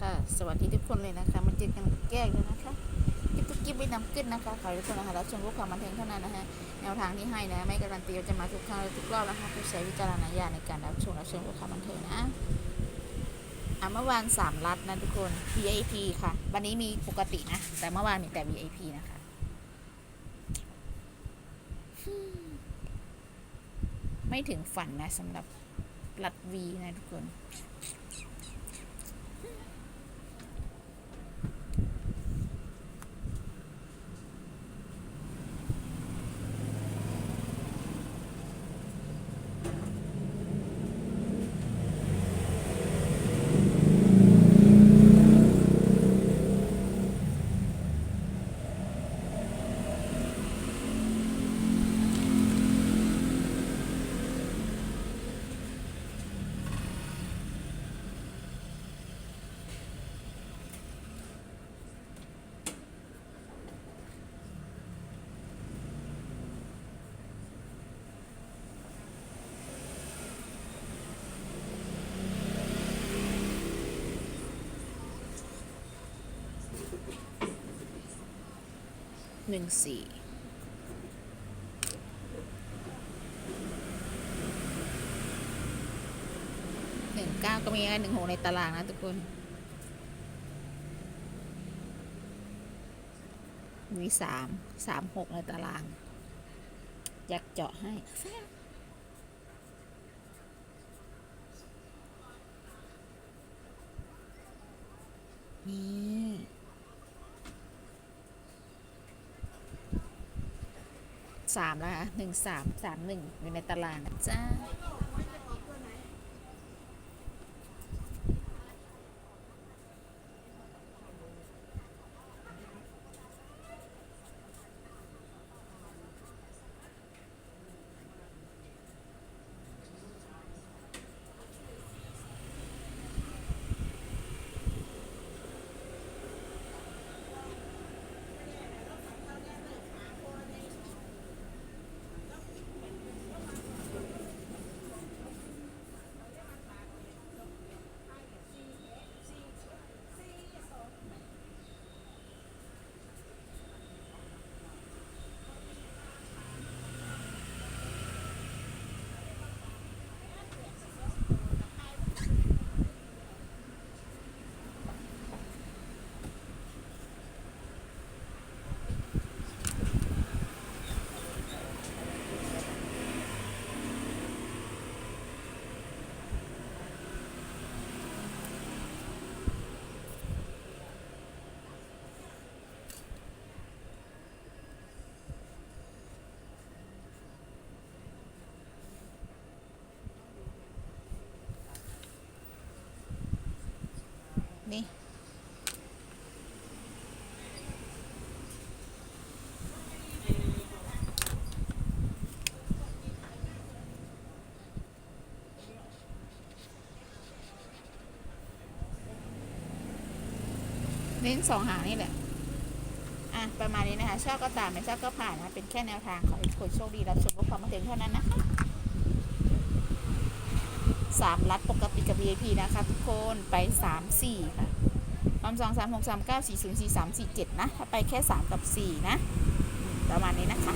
ค่ะ สวัสดีทุกคนเลยนะคะ มาเจอกันแก้วเลยนะคะกิ๊บตุ๊กกิ๊บไม่นำขึ้นนะคะขอทุกคนนะคะรับชมรูปความบันเทิงเท่านั้นนะคะแนวทางที่ให้นะ ไม่การันตีว่าจะมาทุกครั้งทุกรอบนะคะผู้ใช้วิจารณญาณในการรับชมรับชมรูปความบันเทิงนะอะเมื่อวานสามรัดนะทุกคน VIP ค่ะ วันนี้มีปกตินะ แต่เมื่อวานมีแต่ VIP นะคะไม่ถึงฝันนะสำหรับรัดวีนะทุกคน หนึ่งสี่หนึ่งเก้าก็มีหนึ่งหกในตารางนะทุกคน มีสามสามหกในตาราง อยากเจาะให้นี่ สามแล้วค่ะหนึ่งสามสามหนึ่งอยู่ในตารางจ้า นี่เน้นสองหางนี่แหละ อะ ประมาณนี้นะคะ ชอบก็ตามไม่ชอบก็ผ่านนะ เป็นแค่แนวทางขอให้ทุกคนโชคดีรับชมกับความบันเทิงเท่านั้นนะคะ สามลัดปกติกับ VIP นะคะทุกคนไปสามสี่ค่ะความสองสามหกสามเก้าสี่ศูนย์สี่สามสี่เจ็ดนะ ถ้าไปแค่สามกับสี่นะ ประมาณนี้นะคะ